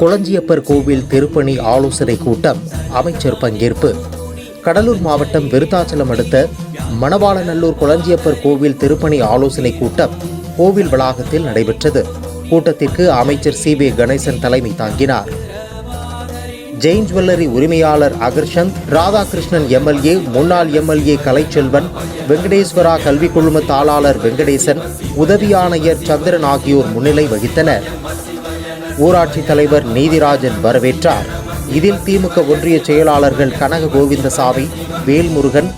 குளஞ்சியப்பர் கோவில் திருப்பணி ஆலோசனை கூட்டம் அமைச்சர் பங்கேற்பு. கடலூர் மாவட்டம் விருத்தாச்சலம் அடுத்த மணவாளநல்லூர் குளஞ்சியப்பர் கோவில் திருப்பணி ஆலோசனை கூட்டம் கோவில் வளாகத்தில் நடைபெற்றது. கூட்டத்திற்கு அமைச்சர் சி வே கணேசன் தலைமை தாங்கினார். ஜெயின் ஜுவல்லரி உரிமையாளர் அகர்ஷந்த் ராதாகிருஷ்ணன் எம்எல்ஏ முன்னாள் எம்எல்ஏ கலைச்செல்வன் வெங்கடேஸ்வரா கல்விக் குழும தாளாளர் வெங்கடேசன் உதவி ஆணையர் சந்திரன் ஆகியோர் முன்னிலை வகித்தனர். ஊராட்சி தலைவர் நீதிராஜன் வரவேற்றார். இதில் திமுக ஒன்றிய செயலாளர்கள் கனக கோவிந்தசாமி வேல்முருகன்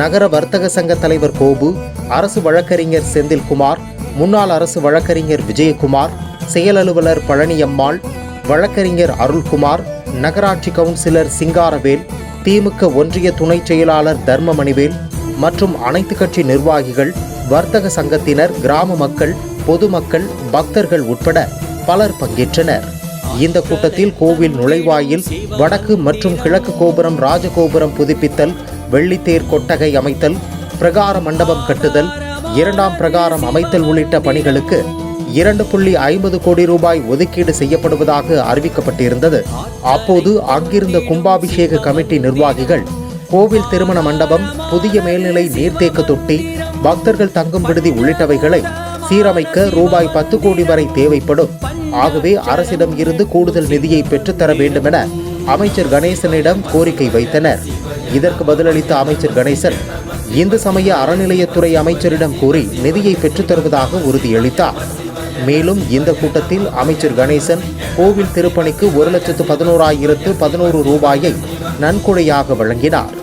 நகர வர்த்தக சங்க தலைவர் கோபு அரசு வழக்கறிஞர் செந்தில்குமார் முன்னாள் அரசு வழக்கறிஞர் விஜயகுமார் செயல் அலுவலர் பழனியம்மாள் வழக்கறிஞர் அருள்குமார் நகராட்சி கவுன்சிலர் சிங்காரவேல் திமுக ஒன்றிய துணை செயலாளர் தர்மமணிவேல் மற்றும் அனைத்து கட்சி நிர்வாகிகள் வர்த்தக சங்கத்தினர் கிராம மக்கள் பொதுமக்கள் பக்தர்கள் உட்பட பலர் பங்கேற்றனர். இந்த கூட்டத்தில் கோவில் நுழைவாயில் வடக்கு மற்றும் கிழக்கு கோபுரம் ராஜகோபுரம் புதுப்பித்தல் வெள்ளித்தேர் கொட்டகை அமைத்தல் பிரகார மண்டபம் கட்டுதல் இரண்டாம் பிரகாரம் அமைத்தல் உள்ளிட்ட பணிகளுக்கு இரண்டு புள்ளி ஐம்பது கோடி ரூபாய் ஒதுக்கீடு செய்யப்படுவதாக அறிவிக்கப்பட்டிருந்தது. அப்போது அங்கிருந்த கும்பாபிஷேக கமிட்டி நிர்வாகிகள் கோவில் திருமண மண்டபம் புதிய மேல்நிலை நீர்த்தேக்க தொட்டி பக்தர்கள் தங்கும் விடுதி உள்ளிட்டவைகளை சீரமைக்க ரூபாய் பத்து கோடி வரை தேவைப்படும். ஆகவே அரசிடம் இருந்து கூடுதல் நிதியை பெற்றுத்தர வேண்டுமென அமைச்சர் கணேசனிடம் கோரிக்கை வைத்தனர். இதற்கு பதிலளித்த அமைச்சர் கணேசன் இந்து சமய அறநிலையத்துறை அமைச்சரிடம் கூறி நிதியை பெற்றுத்தருவதாக உறுதியளித்தார். மேலும் இந்த கூட்டத்தில் அமைச்சர் கணேசன் கோவில் திருப்பணிக்கு ஒரு லட்சத்து பதினோராயிரத்து பதினோரு ரூபாயை நன்கொடையாக வழங்கினார்.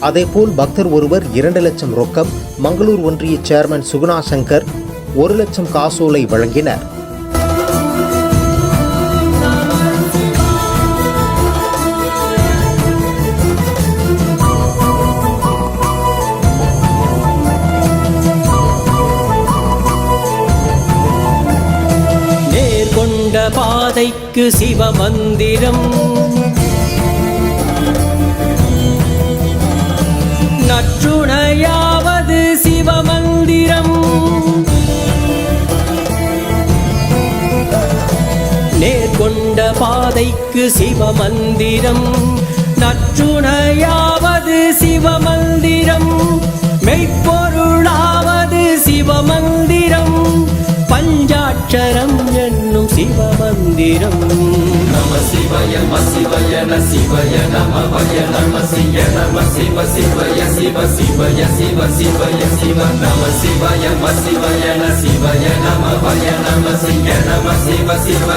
அதேபோல் பக்தர் ஒருவர் இரண்டு லட்சம் ரொக்கம் மங்களூர் ஒன்றிய சேர்மன் சுகுணா சங்கர் ஒரு லட்சம் காசோலை வழங்கினர். பாதைக்கு சிவமந்திரம். நற்றுணையாவது சிவமந்திரம். நேர்கொண்ட பாதைக்கு சிவமந்திரம். நற்றுணையாவது சிவமந்திரம். மெய்ப்பொருளாவது சிவமந்திரம். பஞ்சாட்சரம் என శివ మందిరం నమ శివయ నమ శివయ న శివయ నమ వయ నమ శియ నమ శివ శివయ శివ శివయ శివ శివయ శివ. నమ శివయ నమ శివయ న శివయ నమ వయ నమ శియ నమ శివ శివ